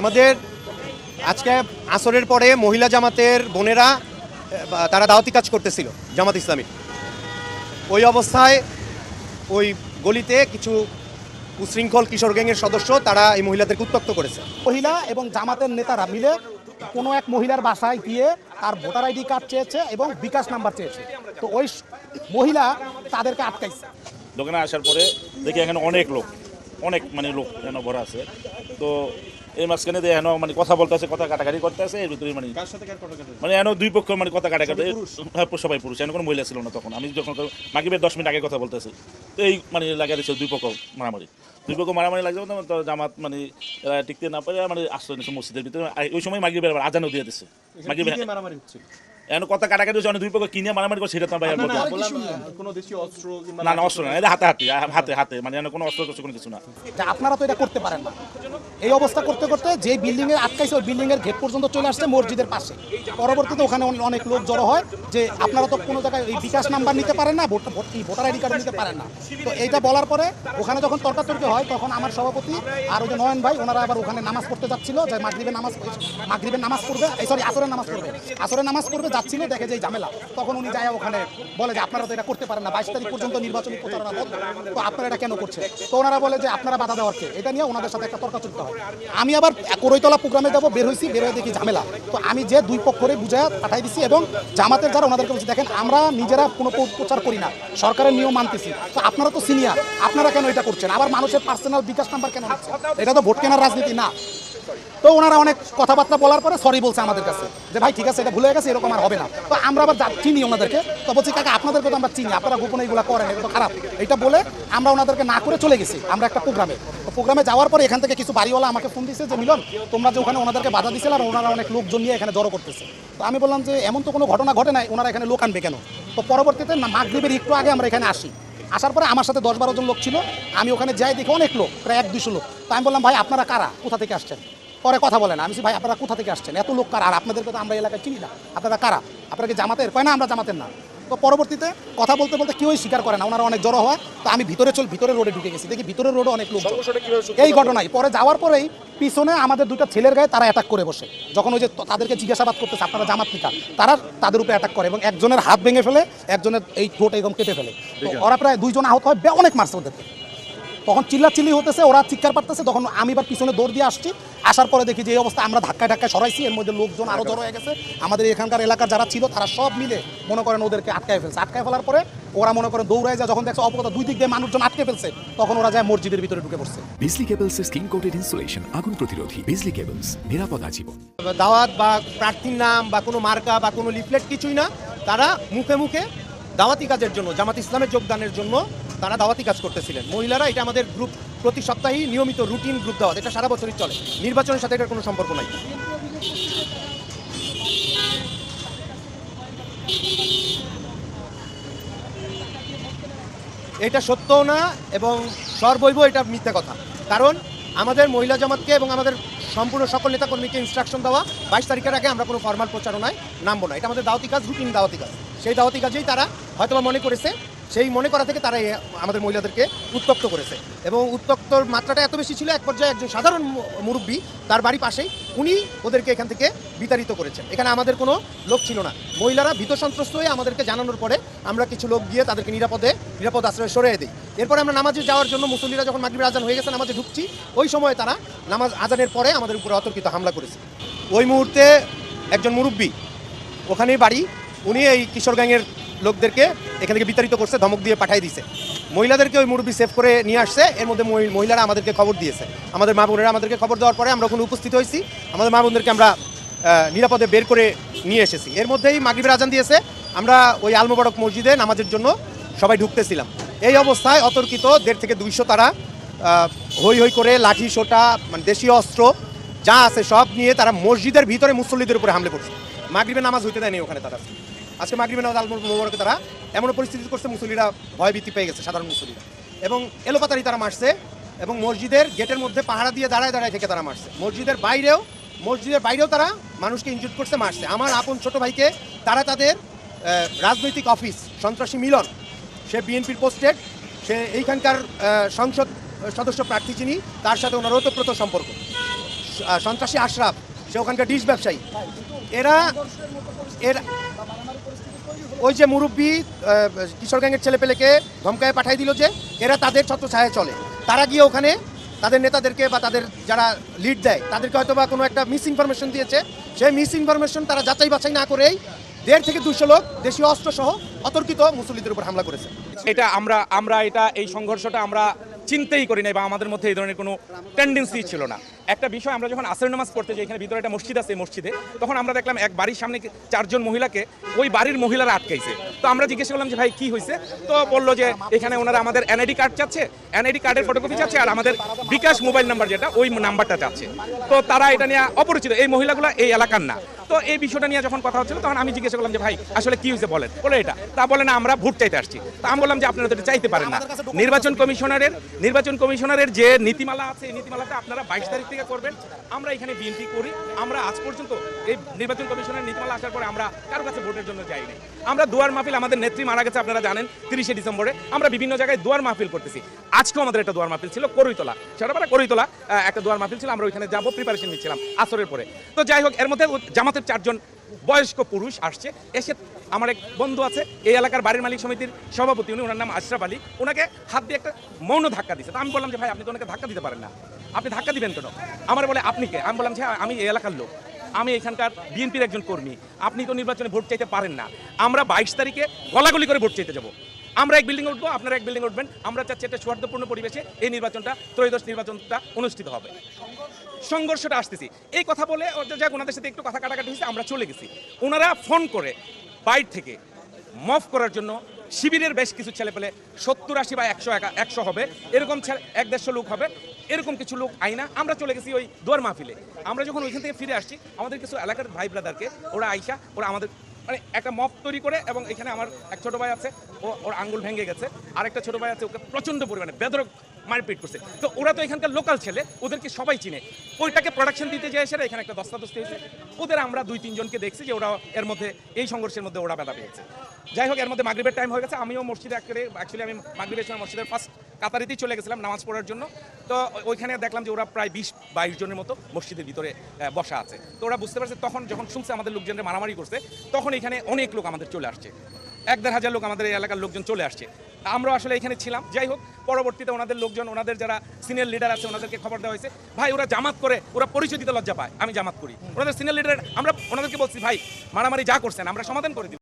আমাদের আজকে আসরের পরে মহিলা জামাতের বোনেরা তারা দাওয়াতি কাজ করতেছিল জামাত ইসলামী ওই অবস্থায় ওই গলিতে কিছু উশৃঙ্খল কিশোর গ্যাংয়ের সদস্য তারা এই মহিলাদেরকে উত্তক্ত করেছে। মহিলা এবং জামাতের নেতারা মিলে কোনো এক মহিলার বাসায় গিয়ে তার ভোটার আইডি কার্ড চেয়েছে এবং বিকাশ নাম্বার চেয়েছে। তো ওই মহিলা তাদেরকে আটকাইছে। দোকানে আসার পরে দেখি এখানে অনেক লোক। অনেক মানে লোক যেন ভরা আছে। তো এই মাঝখানে এখনও মানে কথা বলতে আছে কথা কাটাকাটি করতে আছে এর ভিতরে মানে মানে এখনও দুই পক্ষ মানে কথা কাটাকাটি হ্যাঁ, সবাই পুরুষ এখনও কোনো মহিলা ছিল না তখন। আমি যখন মাগিবের দশ মিনিট আগে কথা বলতেছি। তো এই মানে লাগা দিচ্ছে দুই পক্ষ মারামারি। দুই পক্ষ মারামারি লাগছে তো জামাত মানে টিকতে না পারে মানে আশ্রয় নিচ্ছে মসজিদের ভিতরে। ওই সময় মাগিবের আবার আজানও দিয়ে দিচ্ছে মাগিবের মারামারি হচ্ছে? এখন কথা কাটাকাটি হচ্ছে অনেক দুই পক্ষ কিনে মারামারি করে সেটা তো ভাই না। কোনো দেশীয় অস্ত্র না না অস্ত্র না এটা হাতে হাতে হাতে হাতে মানে এখানে কোনো অস্ত্র কোনো কিছু না। আপনারা তো এটা করতে পারেন না। এই অবস্থা করতে করতে যে বিল্ডিং এ আটকাইছে, ওই বিল্ডিং এর গেট পর্যন্ত চলে আসছে মসজিদের পাশে। পরবর্তীতে ওখানে অনেক লোক জড়ো হয় যে আপনারা তো কোনো জায়গায় এই বিকাশ নাম্বার নিতে পারেন না, vote vote- voter ID card নিতে পারেন না। তো এইটা বলার পরে ওখানে যখন তর্কাতর্কি হয়, তখন আমার সভাপতি আর ওই যে নয়ন ভাই, ওনারা আবার ওখানে নামাজ পড়তে যাচ্ছিল, যে মাগরিবের নামাজ মাগরিবের নামাজ পড়বে সরি আসরের নামাজ পড়বে। আসরের নামাজ পড়বে, যাচ্ছিল, দেখে যে ঝামেলা। তখন উনি যায় ওখানে, বলে যে আপনারা তো এটা করতে পারেন না, বাইশ তারিখ পর্যন্ত নির্বাচনী প্রচারণা বন্ধ। তো আপনারা এটা কেন করছেন? তো ওনারা বলে যে আপনারা বাধা দেওয়ার কে? এটা নিয়ে ওনাদের সাথে একটা তর্কাচর্ক হয়। আমি আবার করৈতলা প্রোগ্রামে যাব, বের হয়েছি বের হয়ে দেখি ঝামেলা। তো আমি যে দুই পক্ষরে বুঝায় পাঠাই দিছি এবং জামাতের যারা ওনাদেরকে বলছি, দেখেন, আমরা নিজেরা কোনো প্রচার করি না, সরকারের নিয়ম মানতেছি। তো আপনারা তো সিনিয়র আপনারা কেন এটা করছেন? আবার মানুষের পার্সোনাল বিকাশ নাম্বার কেন হচ্ছে? এটা তো ভোট কেনার রাজনীতি না। তো ওনারা অনেক কথাবার্তা বলার পরে সরি বলছে আমাদের কাছে, যে, ভাই, ঠিক আছে, এটা ভুলে গেছে, এরকম আর হবে না। তো আমরা আবার চিনি ওনাদেরকে। তো বলছি, কাকা আপনাদেরকে তো আমরা চিনি, আপনারা গোপনে এগুলো করেন এটা তো খারাপ। এটা বলে আমরা ওনাদেরকে না করে চলে গেছি, আমরা একটা প্রোগ্রামে। প্রোগ্রামে যাওয়ার পরে এখান থেকে কিছু বাড়িওয়ালা আমাকে ফোন দিয়েছে যে, মিলন, তোমরা যে ওখানে ওনাদেরকে বাধা দিছিল আর ওনারা অনেক লোকজন নিয়ে এখানে জড়ো করতেছে। তো আমি বললাম যে, এমন তো কোনো ঘটনা ঘটে নাই, ওনারা এখানে লোক আনবে কেন? তো পরবর্তীতে মাগরীবের একটু আগে আমরা এখানে আসি। আসার পরে আমার সাথে দশ বারো জন লোক ছিল, আমি ওখানে যাই দেখি অনেক লোক, প্রায় এক দুশো লোক। তো আমি বললাম, ভাই, আপনারা কারা? কোথা থেকে আসছেন? পরে কথা বলেন আমি ভাই, আপনারা কোথা থেকে আসছেন? এত লোক কারা? আর আপনাদেরকে তো আমরা এলাকায় চিনি না। আপনারা কারা? আপনারা কি জামাতের? কয়, না, আমরা জামাতের না। পরবর্তীতে কথা বলতে বলতে কেউই স্বীকার করে না ওনারা অনেক জড়ো হয় তো আমি ভিতরে চল ভিতরে রোডে ঢুকে গেছি। দেখি ভিতরে রোডে অনেক লোক এই ঘটনায় পরে যাওয়ার পরেই পিছনে আমাদের দুটো ছেলের গায়ে তারা অ্যাটাক করে বসে। যখন ওই যে তাদেরকে জিজ্ঞাসাবাদ করতেছে আপনারা জামাত নিকা তারা তাদের উপরে অ্যাটাক করে এবং একজনের হাত ভেঙে ফেলে একজনের এই ঠোঁট এরকম কেটে ফেলে। ওরা প্রায় দুইজন আহত হয় অনেক মারছে ওদেরকে। তখন চিল্লাচিল্লি হতেছে ওরা চিৎকার পারতেছে। তখন আমি এবার পিছনে দৌড় দিয়ে আসছি। আসার পরে দেখি যে এই অবস্থা আমরা ধাক্কায় ধাক্কায় সরাইছি। এর মধ্যে লোকজন আরও জড়ো হয়ে গেছে। আমাদের এখানকার এলাকার যারা ছিল তারা সব মিলে মনে করেন ওদেরকে আটকায় ফেলছে। আটকায় ফেলার পরে ওরা মনে করেন দৌড়ায় যায়। যখন দেখছে অপকতা দুই দিক দিয়ে মানুষজন আটকে ফেলছে তখন ওরা যায় মসজিদের ভিতরে ঢুকে পড়ছে। বিজলি কেবলসের স্কিন কোটেড ইনসুলেশন আগুন প্রতিরোধী। বিজলি কেবলস নিরাপদ আজীবন। দাওয়াত বা প্রার্থীর নাম বা কোনো মার্কা বা কোনো লিফলেট কিছুই না। তারা মুখে মুখে দাওয়াতি কাজের জন্য জামাত ইসলামের যোগদানের জন্য তারা দাওয়াতি কাজ করতেছিলেন। মহিলারা এটা আমাদের গ্রুপ প্রতি সপ্তাহেই নিয়মিত রুটিন গ্রুপ দাওয়াত। এটা সারা বছরই চলে। নির্বাচনের সাথে এটার কোনো সম্পর্ক নাই। এটা সত্যও না এবং সর্বৈব এটা মিথ্যা কথা। কারণ আমাদের মহিলা জামাতকে এবং আমাদের সম্পূর্ণ সকল নেতাকর্মীকে ইনস্ট্রাকশন দেওয়া বাইশ তারিখের আগে আমরা কোনো ফর্মাল প্রচারণায় নামবো না। এটা আমাদের দাওয়াতি কাজ রুটিন দাওয়াতি কাজ। সেই দাওয়াতি কাজেই তারা হয়তোবা মনে করেছে সেই মনে করা থেকে তারা আমাদের মহিলাদেরকে উত্তক্ত করেছে। এবং উত্তক্তর মাত্রাটা এত বেশি ছিল, এক পর্যায়ে একজন সাধারণ মুরব্বী তার বাড়ি পাশেই উনি ওদেরকে এখান থেকে বিতাড়িত করেছেন। এখানে আমাদের কোনো লোক ছিল না। মহিলারা ভীত সন্ত্রস্ত হয়ে আমাদেরকে জানানোর পরে আমরা কিছু লোক গিয়ে তাদেরকে নিরাপদে, নিরাপদ আশ্রয়ে সরিয়ে দিই। এরপরে আমরা নামাজে যাওয়ার জন্য মুসল্লিরা যখন মাগরিবের আজান হয়ে গেছে, নামাজে ঢুকছি, ওই সময় তারা নামাজ আজানের পরে আমাদের উপরে অতর্কিত হামলা করেছে। ওই মুহূর্তে একজন মুরব্বী ওখানেই বাড়ি, উনি এই কিশোর গ্যাংয়ের লোকদেরকে এখান থেকে বিতাড়িত করছে, ধমক দিয়ে পাঠিয়ে দিয়েছে মহিলাদেরকে ওই মুরব্বী সেভ করে নিয়ে আসছে, এর মধ্যে মহিলারা আমাদেরকে খবর দিয়েছে। আমাদের মা বোনেরা আমাদেরকে খবর দেওয়ার পরে আমরা ওখানে উপস্থিত হয়েছি। আমাদের মা বোনদেরকে আমরা নিরাপদে বের করে নিয়ে এসেছি। এর মধ্যেই মাগরিবের আজান দিয়েছে। আমরা ওই আলমোবারক মসজিদে নামাজের জন্য সবাই ঢুকতেছিলাম। এই অবস্থায় অতর্কিত দেড় থেকে দুইশো তারা হই হই করে লাঠি, সোটা মানে দেশীয় অস্ত্র, যা আছে সব নিয়ে তারা মসজিদের ভিতরে মুসল্লিদের উপরে হামলে করছে। মাগরিবের নামাজ হইতে দেয়নি ওখানে তারা। আজকে মাগরিবের নামাজ আলমুর মোবারকে তারা এমন পরিস্থিতি করছে, মুসল্লিরা ভয় ভীতি পেয়ে গেছে, সাধারণ মুসল্লিরা। এবং এলোপাতারি তারা মারছে এবং মসজিদের গেটের মধ্যে পাহারা দিয়ে দাঁড়ায় দাঁড়ায় থেকে তারা মারছে। মসজিদের বাইরেও মসজিদের বাইরেও তারা মানুষকে ইনজুট করছে, মারছে। আমার আপন ছোট ভাইকে তারা তাদের রাজনৈতিক অফিস, সন্ত্রাসী মিলন, সে বিএনপির পোস্টেড সে এইখানকার সংসদ সদস্য প্রার্থী যিনি, তার সাথে ওনার ওতপ্রোত সম্পর্ক। সন্ত্রাসী আশরাফ, সে ওখানকার ডিশ ব্যবসায়ী। এরা, এর ওই যে মুরব্বী কিশোর গ্যাংয়ের ছেলেপেলেকে ধমকায় পাঠাই দিল যে এরা তাদের ছত্রছায়ায় চলে। তারা গিয়ে ওখানে তাদের নেতাদেরকে বা তাদের যারা লিড দেয়, তাদেরকে হয়তো বা কোনো একটা মিস ইনফরমেশন দিয়েছে। সেই মিস ইনফরমেশন তারা যাচাই বাছাই না করেই দেড় থেকে দুশো লোক, দেশীয় অস্ত্র সহ অতর্কিত মুসল্লিদের উপর হামলা করেছে। এটা আমরা আমরা এটা, এই সংঘর্ষটা আমরা চিন্তাই করি নাই বা আমাদের মধ্যে এই ধরনের কোনো টেন্ডেন্সি ছিল না। একটা বিষয় আমরা যখন আসর নামাজ পড়তে যাই, এখানে ভিতরে একটা মসজিদ আছে মসজিদে, তখন আমরা দেখলাম এক বাড়ির সামনে চারজন মহিলাকে ওই বাড়ির মহিলারা আটকাইছে। তো আমরা জিজ্ঞেস করলাম যে, ভাই, কি হয়েছে তো বলল যে, এখানে ওনারা আমাদের এনআইডি কার্ড চাচ্ছে এনআইডি কার্ডের ফটোকপি চাচ্ছে, আর আমাদের বিকাশ মোবাইল নাম্বার যেটা, ওই নাম্বারটা চাচ্ছে। তো তারা এটা নিয়ে অপরিচিত, এই মহিলাগুলো এই এলাকার না। তো এই বিষয়টা নিয়ে যখন কথা হচ্ছিল তখন আমি জিজ্ঞেস করলাম যে ভাই আসলে কি হয়েছে বলেন? বলে এটা। তা বলে না আমরা ভোট চাইতে আসছি। তা আমি বললাম যে আপনারা তো এটা চাইতে পারেন না। নির্বাচন কমিশনারের নির্বাচন কমিশনারের যে নীতিমালা আছে এই নীতিমালাটা আপনারা বাইশ তারিখ থেকে করবেন। আমরা এখানে বিএনপি করি। আমরা আজ পর্যন্ত এই নির্বাচন কমিশনের নীতিমালা আসার পরে আমরা কারও কাছে ভোটের জন্য যাইনি আমরা দুয়ার মাহফিল আমাদের নেত্রী মারা গেছে আপনারা জানেন তিরিশে ডিসেম্বরে। আমরা বিভিন্ন জায়গায় দুয়ার মাহফিল করতেছি। আজকেও আমাদের একটা দুয়ার মাহফিল ছিল করইতলা সেটা মানে করইতলা একটা দুয়ার মাহফিল ছিল আমরা ওইখানে যাব প্রিপারেশন নিচ্ছিলাম আসরের পরে। তো যাই হোক এর মধ্যে ও- জামাতের চারজন বয়স্ক পুরুষ আসছে। এসে আমার এক বন্ধু আছে এই এলাকার বাড়ির মালিক সমিতির সভাপতি উনি ওনার নাম আশরাফ আলী। ওনাকে হাত দিয়ে একটা মৌন ধাক্কা দিচ্ছে আমি বললাম যে ভাই আপনি তো ওনাকে ধাক্কা দিতে পারেন না। আপনি ধাক্কা দিবেন কেন? আমার বলে আপনি কে? আমি বললাম যে হ্যাঁ, আমি এই এলাকার লোক। আমি এখানকার বিএনপির একজন কর্মী। আপনি তো নির্বাচনে ভোট চাইতে পারেন না। আমরা বাইশ তারিখে গলাগলি করে ভোট চাইতে যাব। আমরা এক বিল্ডিং উঠবো, আপনারা এক বিল্ডিং উঠবেন। আমরা চাচ্ছি একটা সৌহার্দ্যপূর্ণ পরিবেশে এই নির্বাচনটা, ত্রয়োদশ নির্বাচনটা অনুষ্ঠিত হবে। সংঘর্ষটা আসতেছি। এই কথা বলে যাক ওনাদের সাথে একটু কথা কাটাকাটি হয়েছে, আমরা চলে গেছি। ওনারা ফোন করে বাইর থেকে মফ করার জন্য শিবিরের বেশ কিছু ছেলে পেলে সত্তর আশি বা একশো একা একশো হবে। এরকম ছেলে এক দেড়শো লোক হবে। এরকম কিছু লোক আইনা। আমরা চলে গেছি ওই দুয়ার মাহফিলে। আমরা যখন ওইখান থেকে ফিরে আসছি, আমাদের কিছু এলাকার ভাই ব্রাদারকে ওরা আইসা, ওরা আমাদের মানে একটা মপ তৈরি করে এবং এখানে আমার এক ছোট ভাই আছে, ও ওর আঙ্গুল ভেঙে গেছে। আর একটা ছোট ভাই আছে, ওকে প্রচণ্ড পরিমাণে বেদরক মারপিট করছে। তো ওরা তো এখানকার লোকাল ছেলে, ওদেরকে সবাই চিনে। ওইটাকে প্রোডাকশন দিতে যায় সেটা এখানে একটা দস্তাদস্তি হয়েছে। ওদের আমরা দুই, তিনজনকে দেখছি যে ওরা এর মধ্যে, এই সংঘর্ষের মধ্যে ওরা ব্যথা পেয়েছে। যাই হোক, এর মধ্যে মাগরিবের টাইম হয়ে গেছে। আমিও মসজিদে একেবারে অ্যাকচুয়ালি আমি মাগরিবের সময় মসজিদের ফার্স্ট কাতারিতেই চলে গেছিলাম নামাজ পড়ার জন্য। তো ওইখানে দেখলাম যে ওরা প্রায় বিশ, বাইশ জনের মতো মসজিদের ভিতরে বসা আছে। তো ওরা বুঝতে পারছে, তখন যখন শুনছে আমাদের লোকজনের মারামারি করছে, তখন এখানে অনেক লোক আমাদের চলে আসছে। এক দেড় হাজার লোক আমাদের এই এলাকার লোকজন চলে আসছে। আমরা আসলে এখানে ছিলাম। যাই হোক, পরবর্তীতে ওনাদের লোকজন, ওনাদের যারা সিনিয়র লিডার আছে, ওনাদেরকে খবর দেওয়া হয়েছে। ভাই, ওরা জামাত করে, ওরা পরিচয় দিতে লজ্জা পায়। আমি জামাত করি। ওনাদের সিনিয়র লিডার আমরা ওনাদেরকে বলছি, ভাই, মারামারি যা করছেন, আমরা সমাধান করে দিব।